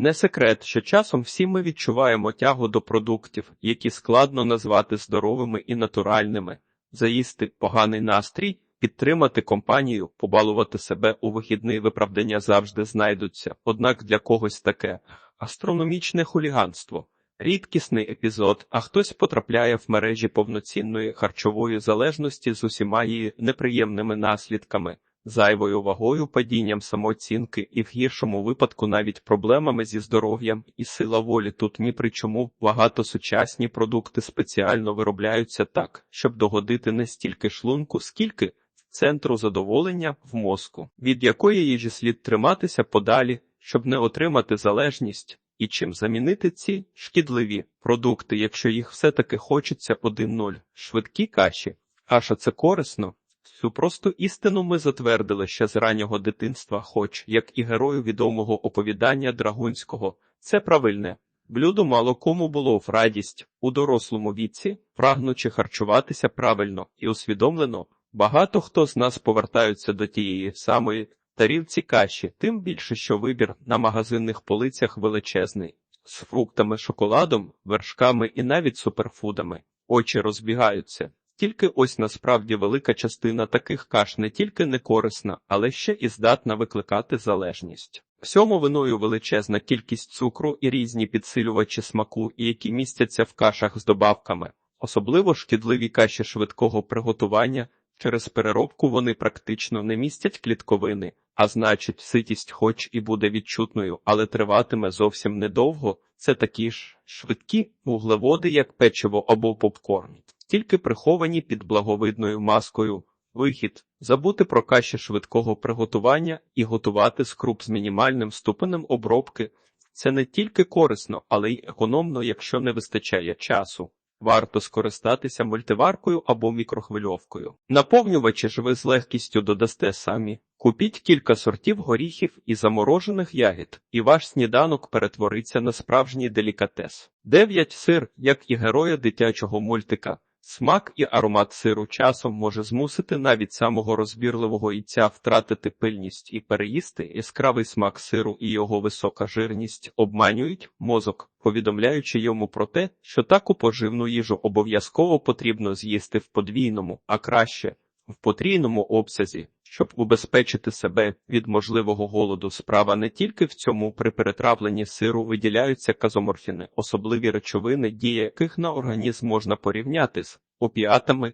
Не секрет, що часом всі ми відчуваємо тягу до продуктів, які складно назвати здоровими і натуральними, заїсти поганий настрій, підтримати компанію, побалувати себе у вихідний виправдання завжди знайдуться. Однак для когось таке астрономічне хуліганство. Рідкісний епізод, а хтось потрапляє в мережі повноцінної харчової залежності з усіма її неприємними наслідками, зайвою вагою, падінням самооцінки і в гіршому випадку навіть проблемами зі здоров'ям і сила волі тут ні при чому багато сучасні продукти спеціально виробляються так, щоб догодити не стільки шлунку, скільки центру задоволення в мозку, від якої їжі слід триматися подалі, щоб не отримати залежність. І чим замінити ці шкідливі продукти, якщо їх все-таки хочеться 1-0. швидкі каші. Каша це корисно. Цю просту істину ми затвердили ще з раннього дитинства, хоч, як і герою відомого оповідання Драгунського, це правильне. Блюдо мало кому було в радість у дорослому віці, прагнучи харчуватися правильно і усвідомлено, багато хто з нас повертаються до тієї самої тарілці каші, тим більше, що вибір на магазинних полицях величезний, з фруктами, шоколадом, вершками і навіть суперфудами. Очі розбігаються. Тільки ось насправді велика частина таких каш не тільки не корисна, але ще і здатна викликати залежність. Всьому виною величезна кількість цукру і різні підсилювачі смаку, які містяться в кашах з добавками, особливо шкідливі каші швидкого приготування. Через переробку вони практично не містять клітковини, а значить, ситість хоч і буде відчутною, але триватиме зовсім недовго. Це такі ж швидкі вуглеводи, як печиво або попкорн, тільки приховані під благовидною маскою. Вихід забути про каші швидкого приготування і готувати скруп з мінімальним ступенем обробки. Це не тільки корисно, але й економно, якщо не вистачає часу. Варто скористатися мультиваркою або мікрохвильовкою. Наповнювачі ж ви з легкістю додасте самі. Купіть кілька сортів горіхів і заморожених ягід, і ваш сніданок перетвориться на справжній делікатес. Дев'ять сир, як і героя дитячого мультика. Смак і аромат сиру часом може змусити навіть самого розбірливого яйця втратити пильність і переїсти яскравий смак сиру і його висока жирність обманюють мозок, повідомляючи йому про те, що таку поживну їжу обов'язково потрібно з'їсти в подвійному, а краще в потрійному обсязі. Щоб убезпечити себе від можливого голоду, справа не тільки в цьому при перетрапленні сиру виділяються казоморфіни, особливі речовини, дії яких на організм можна порівняти з опіатами.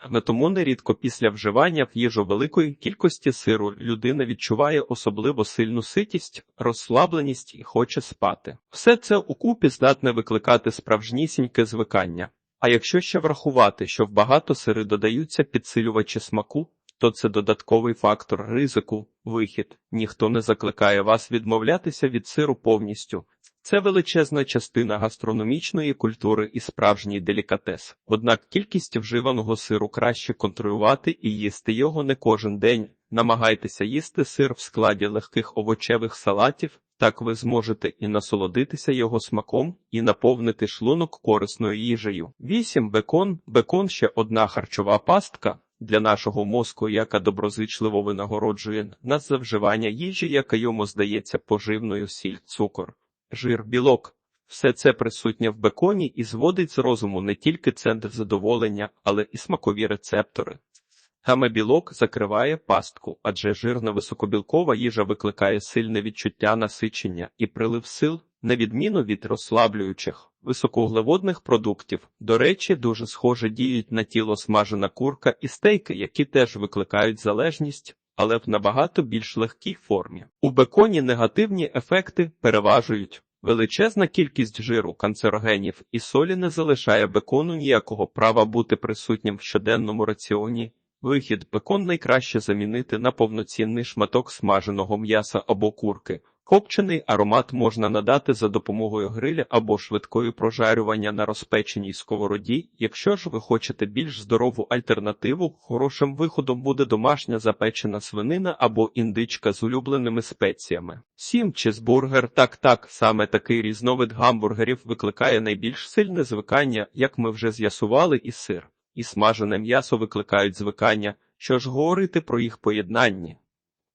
Але тому нерідко після вживання в їжу великої кількості сиру людина відчуває особливо сильну ситість, розслабленість і хоче спати. Все це укупі здатне викликати справжнісіньке звикання. А якщо ще врахувати, що в багато сири додаються підсилювачі смаку, то це додатковий фактор ризику, вихід. Ніхто не закликає вас відмовлятися від сиру повністю. Це величезна частина гастрономічної культури і справжній делікатес. Однак кількість вживаного сиру краще контролювати і їсти його не кожен день. Намагайтеся їсти сир в складі легких овочевих салатів, так ви зможете і насолодитися його смаком, і наповнити шлунок корисною їжею. 8. Бекон. Бекон ще одна харчова пастка для нашого мозку, яка доброзичливо винагороджує нас за вживання їжі, яка йому здається поживною сіль, цукор, жир, білок. Все це присутнє в беконі і зводить з розуму не тільки центр задоволення, але і смакові рецептори. Саме білок закриває пастку, адже жирна високобілкова їжа викликає сильне відчуття насичення і прилив сил, на відміну від розслаблюючих високоуглеводних продуктів. До речі, дуже схоже діють на тіло смажена курка і стейки, які теж викликають залежність, але в набагато більш легкій формі. У беконі негативні ефекти переважують. Величезна кількість жиру, канцерогенів і солі не залишає бекону ніякого права бути присутнім в щоденному раціоні. Вихід бекон найкраще замінити на повноцінний шматок смаженого м'яса або курки. Копчений аромат можна надати за допомогою гриля або швидкою прожарювання на розпеченій сковороді. Якщо ж ви хочете більш здорову альтернативу, хорошим виходом буде домашня запечена свинина або індичка з улюбленими спеціями. Сім чизбургер, так так, саме такий різновид гамбургерів викликає найбільш сильне звикання, як ми вже з'ясували, і сир, і смажене м'ясо викликають звикання, що ж говорити про їх поєднанні.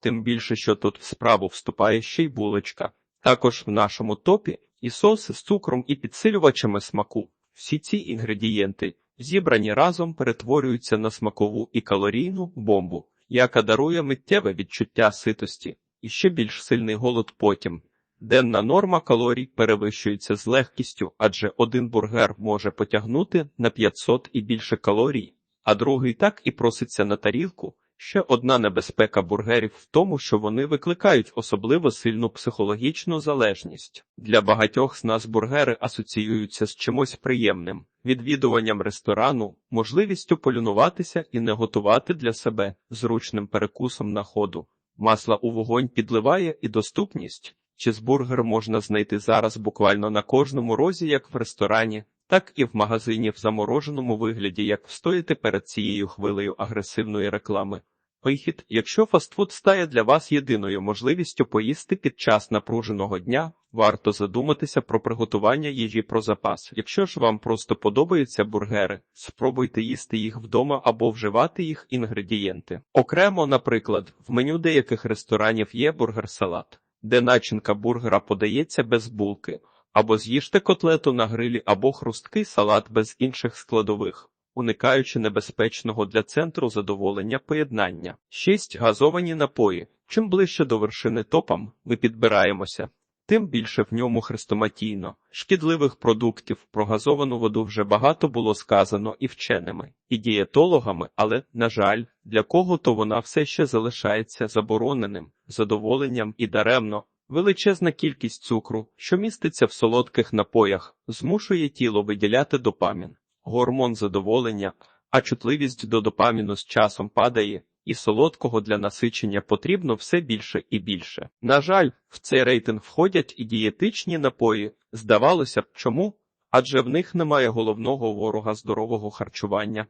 Тим більше, що тут в справу вступає ще й булочка. Також в нашому топі і соси з цукром і підсилювачами смаку. Всі ці інгредієнти, зібрані разом, перетворюються на смакову і калорійну бомбу, яка дарує миттєве відчуття ситості і ще більш сильний голод потім. Денна норма калорій перевищується з легкістю, адже один бургер може потягнути на 500 і більше калорій, а другий так і проситься на тарілку. Ще одна небезпека бургерів в тому, що вони викликають особливо сильну психологічну залежність. Для багатьох з нас бургери асоціюються з чимось приємним, відвідуванням ресторану, можливістю полюнуватися і не готувати для себе зручним перекусом на ходу. Масла у вогонь підливає і доступність. Чизбургер можна знайти зараз буквально на кожному розі, як в ресторані, так і в магазині в замороженому вигляді, як встояти перед цією хвилею агресивної реклами. Вихід, якщо фастфуд стає для вас єдиною можливістю поїсти під час напруженого дня, варто задуматися про приготування їжі про запас. Якщо ж вам просто подобаються бургери, спробуйте їсти їх вдома або вживати їх інгредієнти. Окремо, наприклад, в меню деяких ресторанів є бургер-салат, де начинка бургера подається без булки, або з'їжте котлету на грилі, або хрусткий салат без інших складових уникаючи небезпечного для центру задоволення поєднання. 6. газовані напої. Чим ближче до вершини топам ми підбираємося, тим більше в ньому хрестоматійно. Шкідливих продуктів про газовану воду вже багато було сказано і вченими, і дієтологами, але, на жаль, для кого-то вона все ще залишається забороненим, задоволенням і даремно. Величезна кількість цукру, що міститься в солодких напоях, змушує тіло виділяти допамін гормон задоволення, а чутливість до допаміну з часом падає, і солодкого для насичення потрібно все більше і більше. На жаль, в цей рейтинг входять і дієтичні напої. Здавалося б, чому? Адже в них немає головного ворога здорового харчування.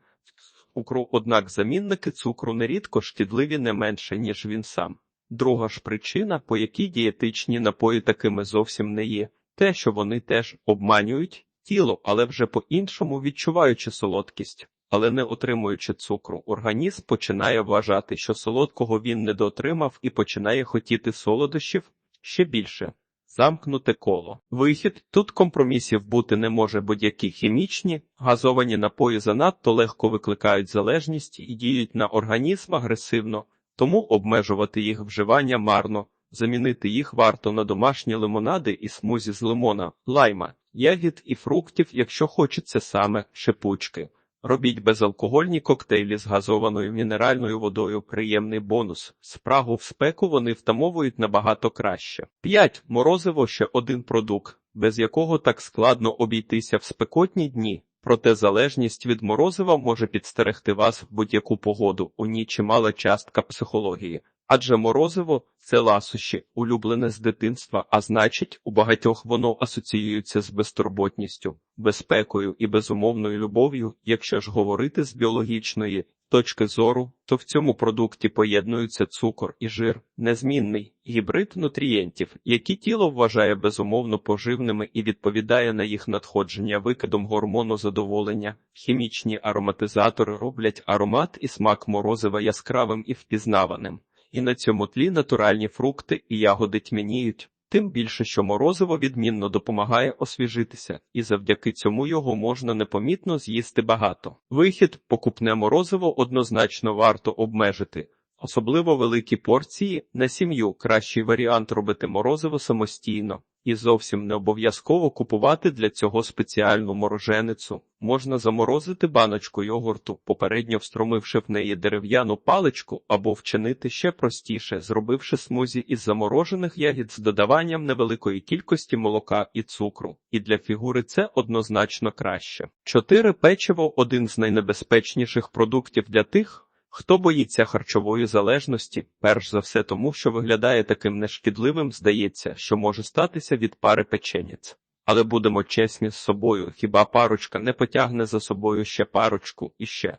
Цукру, однак замінники цукру нерідко шкідливі не менше, ніж він сам. Друга ж причина, по якій дієтичні напої такими зовсім не є, те, що вони теж обманюють тіло, але вже по-іншому відчуваючи солодкість, але не отримуючи цукру, організм починає вважати, що солодкого він не дотримав і починає хотіти солодощів ще більше. Замкнуте коло. Вихід тут компромісів бути не може будь-які хімічні, газовані напої занадто легко викликають залежність і діють на організм агресивно, тому обмежувати їх вживання марно. Замінити їх варто на домашні лимонади і смузі з лимона, лайма, ягід і фруктів, якщо хочеться саме шипучки. Робіть безалкогольні коктейлі з газованою мінеральною водою. Приємний бонус. Спрагу в спеку вони втамовують набагато краще. 5. Морозиво ще один продукт, без якого так складно обійтися в спекотні дні. Проте залежність від морозива може підстерегти вас в будь-яку погоду. У ній чимала частка психології. Адже морозиво це ласощі, улюблене з дитинства, а значить, у багатьох воно асоціюється з безтурботністю, безпекою і безумовною любов'ю. Якщо ж говорити з біологічної точки зору, то в цьому продукті поєднуються цукор і жир, незмінний гібрид нутрієнтів, які тіло вважає безумовно поживними і відповідає на їх надходження викидом гормону задоволення. Хімічні ароматизатори роблять аромат і смак морозива яскравим і впізнаваним і на цьому тлі натуральні фрукти і ягоди тьмяніють, тим більше, що морозиво відмінно допомагає освіжитися, і завдяки цьому його можна непомітно з'їсти багато. Вихід, покупне морозиво однозначно варто обмежити. Особливо великі порції на сім'ю кращий варіант робити морозиво самостійно, і зовсім не обов'язково купувати для цього спеціальну мороженицю. Можна заморозити баночку йогурту, попередньо встромивши в неї дерев'яну паличку, або вчинити ще простіше, зробивши смузі із заморожених ягід з додаванням невеликої кількості молока і цукру. І для фігури це однозначно краще. Чотири печиво один з найнебезпечніших продуктів для тих. Хто боїться харчової залежності, перш за все тому, що виглядає таким нешкідливим, здається, що може статися від пари печенець. Але будемо чесні з собою, хіба парочка не потягне за собою ще парочку і ще.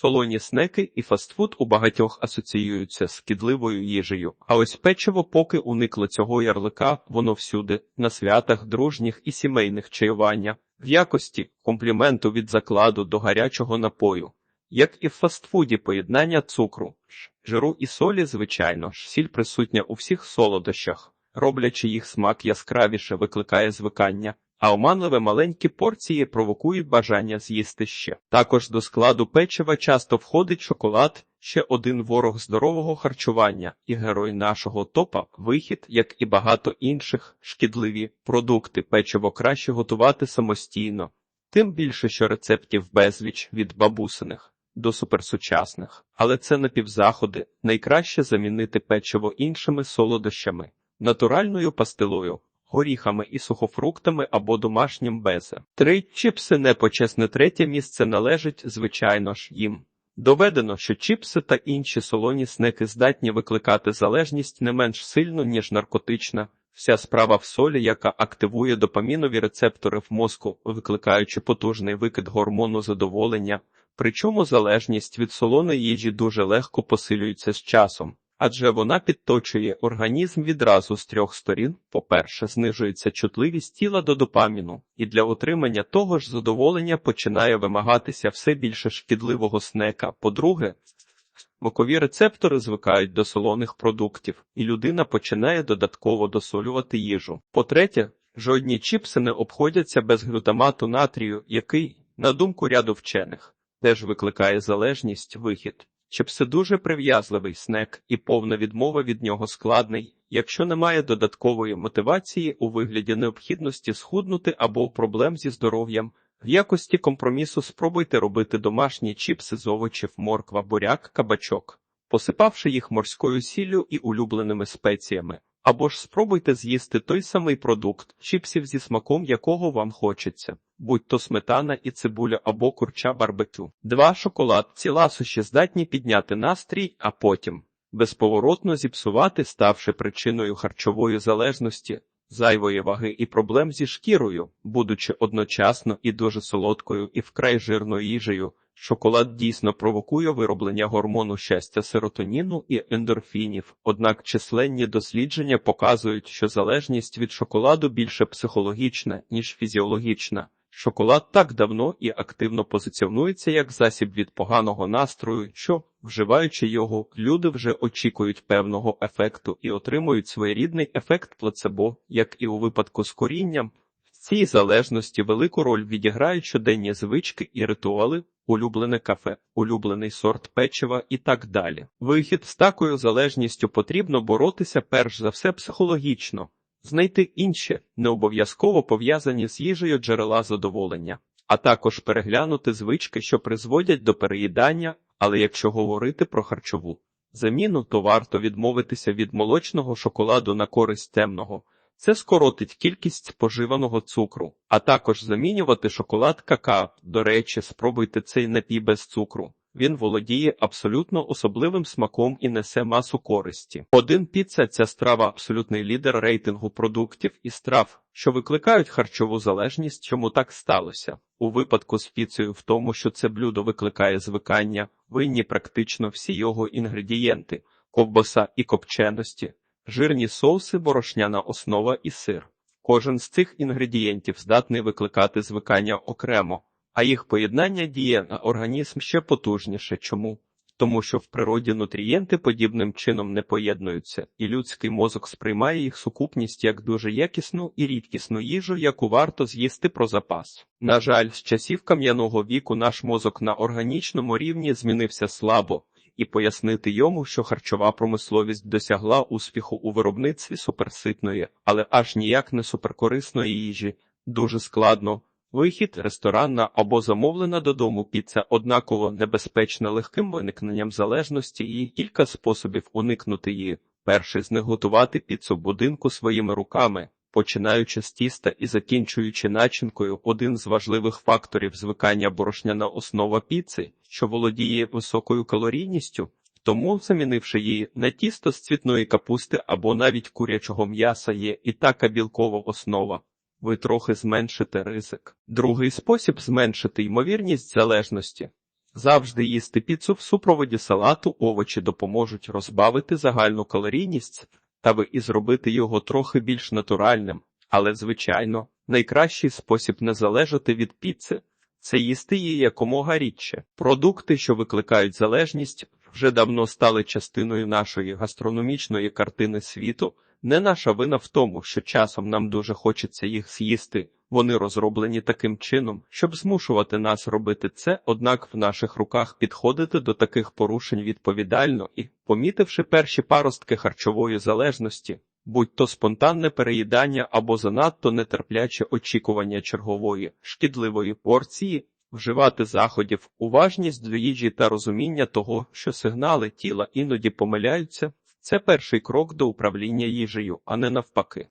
Солоні снеки і фастфуд у багатьох асоціюються з шкідливою їжею, а ось печиво поки уникло цього ярлика, воно всюди, на святах, дружніх і сімейних чаювання, в якості компліменту від закладу до гарячого напою. Як і в фастфуді поєднання цукру, жиру і солі, звичайно ж, сіль присутня у всіх солодощах, роблячи їх смак яскравіше, викликає звикання. А оманливе маленькі порції провокують бажання з'їсти ще. Також до складу печива часто входить шоколад, ще один ворог здорового харчування і герой нашого топа вихід, як і багато інших шкідливі продукти. Печиво краще готувати самостійно, тим більше, що рецептів безліч від бабусиних до суперсучасних. Але це напівзаходи. Найкраще замінити печиво іншими солодощами, натуральною пастилою горіхами і сухофруктами або домашнім безе. Три чіпси непочесне третє місце належить, звичайно ж, їм. Доведено, що чіпси та інші солоні снеки здатні викликати залежність не менш сильно, ніж наркотична. Вся справа в солі, яка активує допамінові рецептори в мозку, викликаючи потужний викид гормону задоволення. Причому залежність від солоної їжі дуже легко посилюється з часом адже вона підточує організм відразу з трьох сторін. По-перше, знижується чутливість тіла до допаміну, і для отримання того ж задоволення починає вимагатися все більше шкідливого снека. По-друге, Бокові рецептори звикають до солоних продуктів, і людина починає додатково досолювати їжу. По-третє, жодні чіпси не обходяться без глютамату натрію, який, на думку ряду вчених, теж викликає залежність вихід. Чипси дуже прив'язливий снек, і повна відмова від нього складний, якщо немає додаткової мотивації у вигляді необхідності схуднути або проблем зі здоров'ям. В якості компромісу спробуйте робити домашні чіпси з овочів, морква, буряк, кабачок, посипавши їх морською сіллю і улюбленими спеціями. Або ж спробуйте з'їсти той самий продукт, чіпсів зі смаком якого вам хочеться, будь то сметана і цибуля або курча барбекю. Два шоколад, ці ласощі здатні підняти настрій, а потім безповоротно зіпсувати, ставши причиною харчової залежності, зайвої ваги і проблем зі шкірою, будучи одночасно і дуже солодкою і вкрай жирною їжею. Шоколад дійсно провокує вироблення гормону щастя серотоніну і ендорфінів, однак численні дослідження показують, що залежність від шоколаду більше психологічна, ніж фізіологічна. Шоколад так давно і активно позиціонується як засіб від поганого настрою, що, вживаючи його, люди вже очікують певного ефекту і отримують своєрідний ефект плацебо, як і у випадку з корінням. В цій залежності велику роль відіграють щоденні звички і ритуали, улюблене кафе, улюблений сорт печива і так далі. Вихід з такою залежністю потрібно боротися перш за все психологічно, знайти інші, не обов'язково пов'язані з їжею джерела задоволення, а також переглянути звички, що призводять до переїдання, але якщо говорити про харчову заміну, то варто відмовитися від молочного шоколаду на користь темного. Це скоротить кількість споживаного цукру, а також замінювати шоколад какао. До речі, спробуйте цей напій без цукру. Він володіє абсолютно особливим смаком і несе масу користі. Один піца ця страва абсолютний лідер рейтингу продуктів і страв, що викликають харчову залежність, чому так сталося. У випадку з піцею в тому, що це блюдо викликає звикання, винні практично всі його інгредієнти, ковбаса і копченості жирні соуси, борошняна основа і сир. Кожен з цих інгредієнтів здатний викликати звикання окремо, а їх поєднання діє на організм ще потужніше. Чому? Тому що в природі нутрієнти подібним чином не поєднуються, і людський мозок сприймає їх сукупність як дуже якісну і рідкісну їжу, яку варто з'їсти про запас. На жаль, з часів кам'яного віку наш мозок на органічному рівні змінився слабо, і пояснити йому, що харчова промисловість досягла успіху у виробництві суперситної, але аж ніяк не суперкорисної їжі, дуже складно. Вихід, ресторанна або замовлена додому піца однаково небезпечна легким виникненням залежності і кілька способів уникнути її. Перший з них готувати піцу будинку своїми руками, починаючи з тіста і закінчуючи начинкою, один з важливих факторів звикання борошняна основа піци, що володіє високою калорійністю, тому, замінивши її на тісто з цвітної капусти або навіть курячого м'яса є і така білкова основа. Ви трохи зменшите ризик. Другий спосіб зменшити ймовірність залежності. Завжди їсти піцу в супроводі салату овочі допоможуть розбавити загальну калорійність та ви і зробити його трохи більш натуральним, але, звичайно, найкращий спосіб не залежати від піци це їсти її якомога рідше. Продукти, що викликають залежність, вже давно стали частиною нашої гастрономічної картини світу. Не наша вина в тому, що часом нам дуже хочеться їх з'їсти. Вони розроблені таким чином, щоб змушувати нас робити це, однак в наших руках підходити до таких порушень відповідально і, помітивши перші паростки харчової залежності, будь то спонтанне переїдання або занадто нетерпляче очікування чергової шкідливої порції, вживати заходів, уважність до їжі та розуміння того, що сигнали тіла іноді помиляються, це перший крок до управління їжею, а не навпаки.